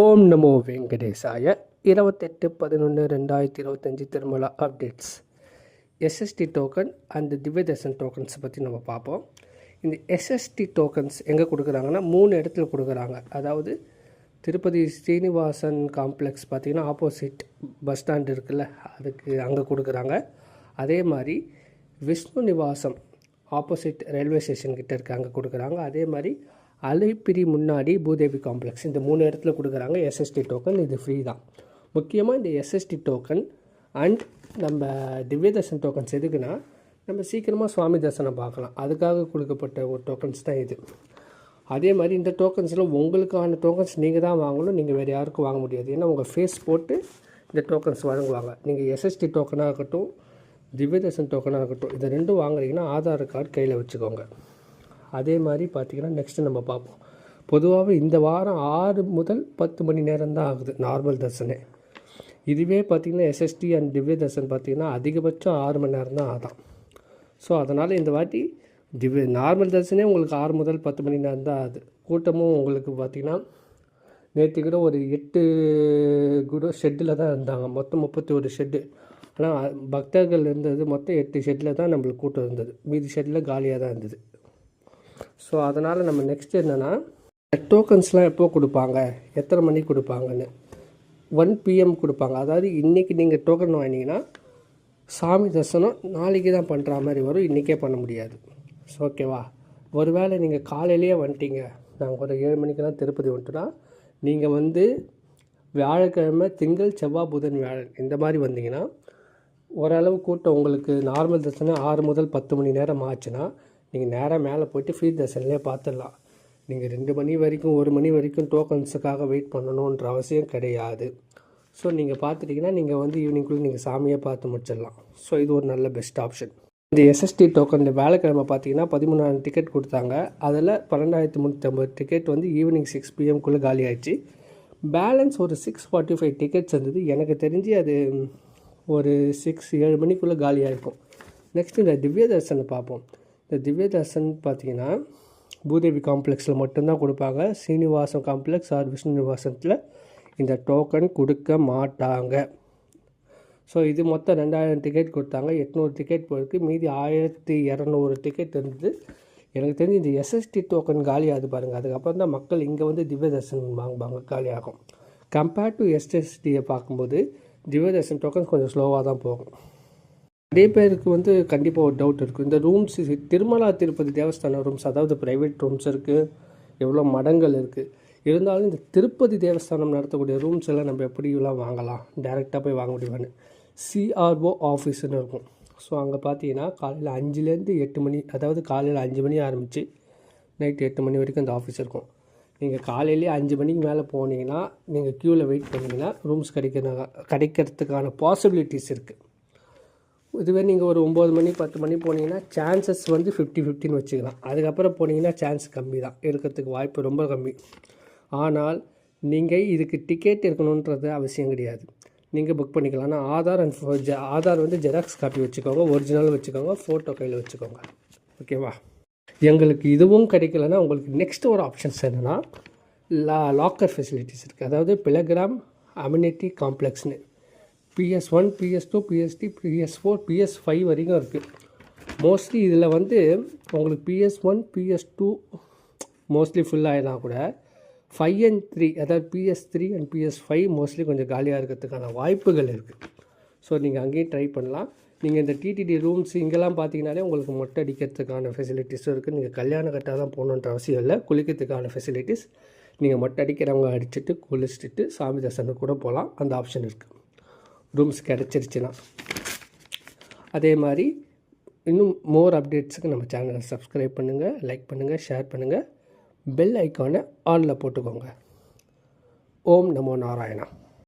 ஓம் நமோ வெங்கடேசாய. இருபத்தெட்டு பதினொன்று ரெண்டாயிரத்தி இருபத்தஞ்சி Tirumala updates SSD token and Divyadarshan tokens பற்றி நம்ம பார்ப்போம். இந்த எஸ்எஸ்டி டோக்கன்ஸ் எங்கே கொடுக்குறாங்கன்னா மூணு இடத்துல கொடுக்குறாங்க. அதாவது திருப்பதி ஸ்ரீனிவாசன் காம்ப்ளெக்ஸ் பார்த்திங்கன்னா ஆப்போசிட் பஸ் ஸ்டாண்ட் இருக்குல்ல அதுக்கு அங்கே கொடுக்குறாங்க. அதே மாதிரி Vishnu Nivasam opposite railway station கிட்ட இருக்க அங்கே கொடுக்குறாங்க. அதே மாதிரி அலைப்பிரி முன்னாடி பூதேவி காம்ப்ளெக்ஸ் இந்த மூணு இடத்துல கொடுக்குறாங்க எஸ்எஸ்டி டோக்கன் இது ஃப்ரீ தான். முக்கியமாக இந்த எஸ்எஸ்டி டோக்கன் அண்ட் நம்ம திவ்யதர்ஷன் டோக்கன்ஸ் எதுக்குன்னா நம்ம சீக்கிரமாக சுவாமி தரிசனம் பார்க்கலாம். அதுக்காக கொடுக்கப்பட்ட ஒரு டோக்கன்ஸ் தான் இது. அதே மாதிரி இந்த டோக்கன்ஸில் உங்களுக்கான டோக்கன்ஸ் நீங்கள் தான் வாங்கணும். நீங்கள் வேறு யாருக்கும் வாங்க முடியாது. ஏன்னா உங்கள் ஃபேஸ் போட்டு இந்த டோக்கன்ஸ் வழங்குவாங்க நீங்கள் எஸ்எஸ்டி டோக்கனாக இருக்கட்டும் திவ்யதர்ஷன் டோக்கனாக இருக்கட்டும் இதை ரெண்டும் வாங்குறீங்கன்னா ஆதார் கார்டு கையில் வச்சுக்கோங்க. அதே மாதிரி பார்த்திங்கன்னா நெக்ஸ்ட்டு நம்ம பார்ப்போம். பொதுவாகவே இந்த வாரம் ஆறு முதல் பத்து மணி நேரம் தான் ஆகுது நார்மல் தர்சனே. இதுவே பார்த்திங்கன்னா எஸ்எஸ்டி அண்ட் திவ்ய தர்சன் பார்த்திங்கன்னா அதிகபட்சம் ஆறு மணி நேரம் தான் ஆகும் ஸோ அதனால் இந்த வாட்டி திவ்ய நார்மல் தர்சனே உங்களுக்கு ஆறு முதல் பத்து மணி நேரம் தான் ஆகுது. கூட்டமும் உங்களுக்கு பார்த்திங்கன்னா நேற்று கூட ஒரு எட்டு கூட ஷெட்டில் தான் இருந்தாங்க. மொத்தம் முப்பத்தி ஒரு ஷெட்டு ஆனால் பக்தர்கள் இருந்தது மொத்தம் எட்டு ஷெட்டில் தான் நம்மளுக்கு கூட்டம் இருந்தது. மீதி ஷெட்டில் காலியாக தான் இருந்தது. ஸோ அதனால் நம்ம நெக்ஸ்ட் என்னென்னா டோக்கன்ஸ்லாம் எப்போ கொடுப்பாங்க? எத்தனை மணிக்கு கொடுப்பாங்கன்னு? ஒன் பிஎம் கொடுப்பாங்க. அதாவது இன்றைக்கி நீங்கள் டோக்கன் வாங்கினீங்கன்னா சாமி தரிசனம் நாளைக்கு தான் பண்ணுற மாதிரி வரும். இன்றைக்கே பண்ண முடியாது. ஸோ ஓகேவா ஒருவேளை நீங்கள் காலையிலேயே வந்துட்டீங்க. நாங்கள் ஒரு ஏழு மணிக்கெல்லாம் திருப்பதி வந்துட்டோன்னா நீங்கள் வந்து வியாழக்கிழமை திங்கள் செவ்வாய் புதன் வியாழன் இந்த மாதிரி வந்தீங்கன்னா ஓரளவு கூட்டம் உங்களுக்கு நார்மல் தரிசனம் ஆறு முதல் பத்து மணி நேரம் ஆச்சுன்னா நீங்கள் நேராக மேலே போயிட்டு ஃப்ரீ தர்ஷன்லேயே பார்த்துடலாம் நீங்கள் ரெண்டு மணி வரைக்கும் ஒரு மணி வரைக்கும் டோக்கன்ஸுக்காக வெயிட் பண்ணணுன்ற அவசியம் கிடையாது. ஸோ நீங்கள் பார்த்துட்டிங்கன்னா நீங்கள் வந்து ஈவினிங்குள்ளே நீங்கள் சாமியை பார்த்து முடிச்சிடலாம். ஸோ இது ஒரு நல்ல பெஸ்ட் ஆப்ஷன் இந்த எஸ்எஸ்டி டோக்கன் இந்த வேலைக்கிழமை பார்த்தீங்கன்னா பதிமூணாயிரம் டிக்கெட் கொடுத்தாங்க. அதில் பன்னெண்டாயிரத்தி முந்நூற்றம்பது டிக்கெட் வந்து ஈவினிங் சிக்ஸ் பிஎம்குள்ளே காலி ஆயிடுச்சு. பேலன்ஸ் ஒரு சிக்ஸ் ஃபார்ட்டி ஃபைவ் டிக்கெட்ஸ் இருந்தது. எனக்கு தெரிஞ்சு அது ஒரு சிக்ஸ் ஏழு மணிக்குள்ளே காலியாக இருக்கும் நெக்ஸ்ட் இந்த திவ்ய தர்சனை பார்ப்போம். இந்த திவ்ய தர்சன் பார்த்தீங்கன்னா பூதேவி காம்ப்ளெக்ஸில் மட்டும்தான் கொடுப்பாங்க. சீனிவாசம் காம்ப்ளெக்ஸ் ஆர் விஷ்ணு நிவாசத்தில் இந்த டோக்கன் கொடுக்க மாட்டாங்க. ஸோ இது மொத்தம் ரெண்டாயிரம் டிக்கெட் கொடுத்தாங்க. எட்நூறு டிக்கெட் போயிருக்கு. மீதி ஆயிரத்தி இரநூறு டிக்கெட் இருந்தது. எனக்கு தெரிஞ்சு இந்த எஸ்எஸ்டி டோக்கன் காலியாகுது பாருங்கள் அதுக்கப்புறம் தான் மக்கள் இங்கே வந்து திவ்ய தர்சன் வாங்குவாங்க. காலியாகும். கம்பேர்ட் டு எஸ்எஸ்டியை பார்க்கும்போது திவ்ய தர்சன் டோக்கன் கொஞ்சம் ஸ்லோவாக தான் போகும். நிறைய பேருக்கு வந்து கண்டிப்பாக ஒரு டவுட் இருக்குது இந்த ரூம்ஸ் திருமலா திருப்பதி தேவஸ்தான ரூம்ஸ் அதாவது ப்ரைவேட் ரூம்ஸ் இருக்குது எவ்வளோ மடங்கள் இருக்குது இருந்தாலும் இந்த திருப்பதி தேவஸ்தானம் நடத்தக்கூடிய ரூம்ஸ் எல்லாம் நம்ம எப்படிலாம் வாங்கலாம்? டேரெக்டாக போய் வாங்க முடியுமான்னு. சிஆர்ஓ ஆஃபீஸ்னு இருக்கும். ஸோ அங்கே பார்த்தீங்கன்னா காலையில் அஞ்சுலேருந்து எட்டு மணி அதாவது காலையில் அஞ்சு மணி ஆரம்பித்து நைட்டு எட்டு மணி வரைக்கும் அந்த ஆஃபீஸ் இருக்கும். நீங்கள் காலையிலேயே அஞ்சு மணிக்கு மேலே போனீங்கன்னா நீங்கள் க்யூவில் வெயிட் பண்ணிங்கன்னா ரூம்ஸ் கிடைக்கிற கிடைக்கிறதுக்கான பாசிபிலிட்டிஸ் இருக்குது இதுவே நீங்கள் ஒரு ஒம்பது மணி பத்து மணி போனீங்கன்னா சான்சஸ் வந்து ஃபிஃப்டி ஃபிஃப்டின்னு வச்சுக்கலாம். அதுக்கப்புறம் போனீங்கன்னா சான்ஸ் கம்மி தான். இருக்கிறதுக்கு வாய்ப்பு ரொம்ப கம்மி. ஆனால் நீங்கள் இதுக்கு டிக்கெட் இருக்கணுன்றது அவசியம் கிடையாது. நீங்கள் புக் பண்ணிக்கலாம். ஆனால் ஆதார் அண்ட் ஆதார் வந்து ஜெராக்ஸ் காப்பி வச்சுக்கோங்க. ஒரிஜினல் வச்சுக்கோங்க. ஃபோட்டோ கையில் வச்சுக்கோங்க. ஓகேவா எங்களுக்கு இதுவும் கிடைக்கலன்னா உங்களுக்கு நெக்ஸ்ட் ஒரு ஆப்ஷன்ஸ் என்னென்னா லா லாக்கர் ஃபெசிலிட்டிஸ் இருக்குது அதாவது pilgrim amenity காம்ப்ளெக்ஸ்னு PS one PS two PST PS four PS five வரைக்கும் இருக்குது மோஸ்ட்லி இதில் வந்து உங்களுக்கு PS one PS two mostly full ஆகினா கூட ஃபைவ் அண்ட் த்ரீ அதாவது PS three and PS five mostly கொஞ்சம் காலியாக இருக்கிறதுக்கான வாய்ப்புகள் இருக்குது ஸோ நீங்கள் அங்கேயும் ட்ரை பண்ணலாம். நீங்கள் இந்த டிடிடி ரூம்ஸ் இங்கெல்லாம் பார்த்தீங்கனாலே உங்களுக்கு மொட்டை அடிக்கிறதுக்கான ஃபெசிலிட்டிஸும் இருக்குது நீங்கள் கல்யாண கட்டாக தான் போகணுன்ற அவசியம் இல்லை. குளிக்கிறதுக்கான ஃபெசிலிட்டிஸ் நீங்கள் மொட்டை அடிக்கிறவங்க அடிச்சுட்டு குளிச்சுட்டு சாமி தரிசனம் கூட போகலாம் அந்த ஆப்ஷன் இருக்குது ரூம்ஸ் கிடச்சிருச்சுன்னா அதே மாதிரி இன்னும் மோர் அப்டேட்ஸுக்கு நம்ம சேனலை சப்ஸ்கிரைப் பண்ணுங்கள் லைக் பண்ணுங்கள் ஷேர் பண்ணுங்கள் பெல் ஐக்கானை ஆனில் போட்டுக்கோங்க. ஓம் நமோ நாராயணா.